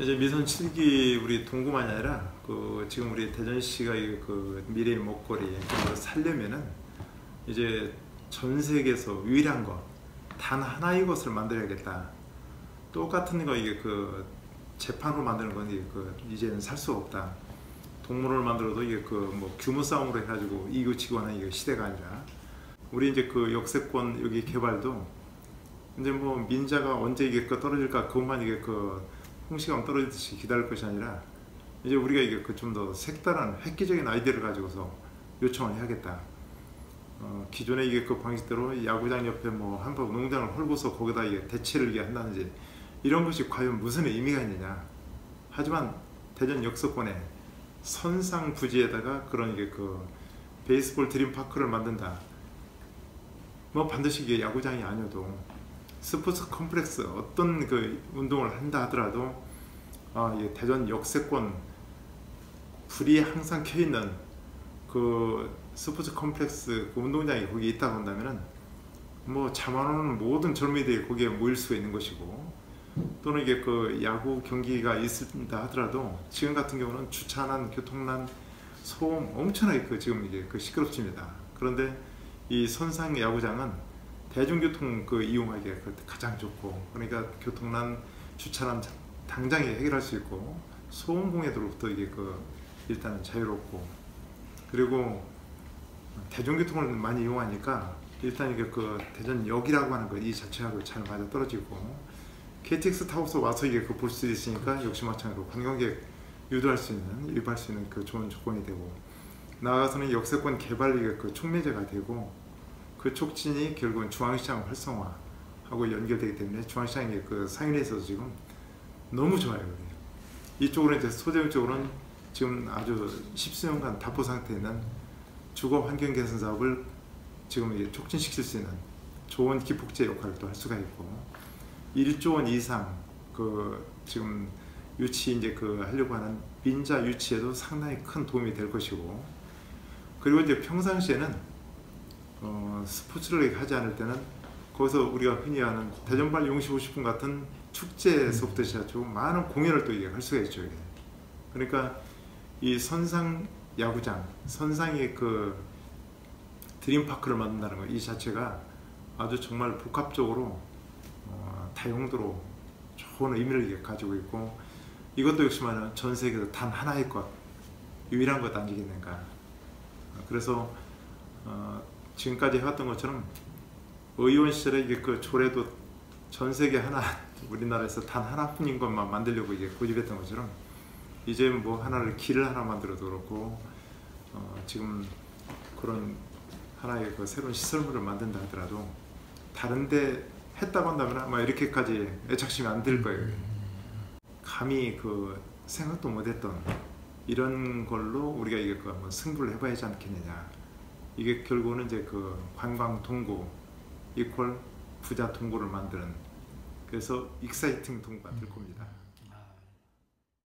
이제 미선 7기 우리 동구만이 아니라 그 지금 우리 대전시가 이그 미래의 먹거리 그걸 살려면은 이제 전 세계에서 유일한 것 단 하나의 것을 만들어야겠다. 똑같은 거 이게 그 재판으로 만드는 건 이게 그 이제는 살 수 없다. 동물원을 만들어도 이게 그 뭐 규모 싸움으로 해가지고 이거치고 하는 이게 시대가 아니라 우리 이제 그 역세권 여기 개발도 이제 뭐 민자가 언제 이게 그 떨어질까 그것만 이게 그 홍시감 떨어지듯이 기다릴 것이 아니라 이제 우리가 이게 그 좀 더 색다른 획기적인 아이디어를 가지고서 요청을 해야겠다. 어, 기존의 이게 그 방식대로 야구장 옆에 뭐 한번 농장을 헐고서 거기다 이게 대체를 이게 한다든지 이런 것이 과연 무슨 의미가 있느냐. 하지만 대전 역서권에 선상 부지에다가 그런 이게 그 베이스볼 드림파크를 만든다. 뭐 반드시 이게 야구장이 아니어도 스포츠 컴플렉스 어떤 그 운동을 한다 하더라도 아, 이 대전 역세권 불이 항상 켜 있는 그 스포츠 컴플렉스 그 운동장이 거기 있다고 한다면은 뭐 오는 모든 젊은이들이 거기에 모일 수가 있는 것이고 또는 이게 그 야구 경기가 있습니다 하더라도 지금 같은 경우는 주차난 교통난 소음 엄청나게 그 지금 이게 그 시끄럽습니다. 그런데 이 선상 야구장은 대중교통 그 이용하기에 그 가장 좋고 그러니까 교통난 주차난 당장에 해결할 수 있고 소음 공해로부터 이게 그 일단은 자유롭고 그리고 대중교통을 많이 이용하니까 일단 이게 그 대전역이라고 하는 거 이 자체하고 잘 맞아 떨어지고 KTX 타고서 와서 이게 그 볼 수 있으니까 역시 마찬가지로 관광객 유도할 수 있는 유입할 수 있는 그 좋은 조건이 되고 나아가서는 역세권 개발이 그 촉매제가 되고 그 촉진이 결국은 중앙시장 활성화하고 연결되기 때문에 중앙시장의 그 상인에 있어서 지금 너무 좋아요. 이쪽으로 이제 소재형 쪽으로는 지금 아주 십수년간 답보 상태에 있는 주거 환경 개선 사업을 지금 촉진시킬 수 있는 좋은 기폭제 역할을 또 할 수가 있고 1조 원 이상 그 지금 유치 이제 그 하려고 하는 민자 유치에도 상당히 큰 도움이 될 것이고 그리고 이제 평상시에는 어, 스포츠를 하지 않을 때는 거기서 우리가 흔히 하는 대전발 용시 50분 같은 축제에서부터 시작하고 많은 공연을 또 이게 할 수가 있죠. 이게. 그러니까 이 선상 야구장, 선상의 그 드림파크를 만든다는 거이 자체가 아주 정말 복합적으로 어, 다용도로 좋은 의미를 가지고 있고 이것도 역시만 전 세계에서 단 하나의 것, 유일한 것 아니겠는가. 그래서 어, 지금까지 해왔던 것처럼 의원 시절에 이게 그 조례도 전 세계 하나 우리나라에서 단 하나뿐인 것만 만들려고 이게 고집했던 것처럼 이제 뭐 하나를 길을 하나 만들어도 그렇고 어, 지금 그런 하나의 그 새로운 시설물을 만든다 하더라도 다른데 했다고 한다면 아마 이렇게까지 애착심이 안 들 거예요. 감히 그 생각도 못했던 이런 걸로 우리가 이게 그 한번 승부를 해봐야 하지 않겠느냐. 이게 결국은 이제 그 관광 동구 이퀄 부자 동구를 만드는 그래서 익사이팅 동구가 될 겁니다.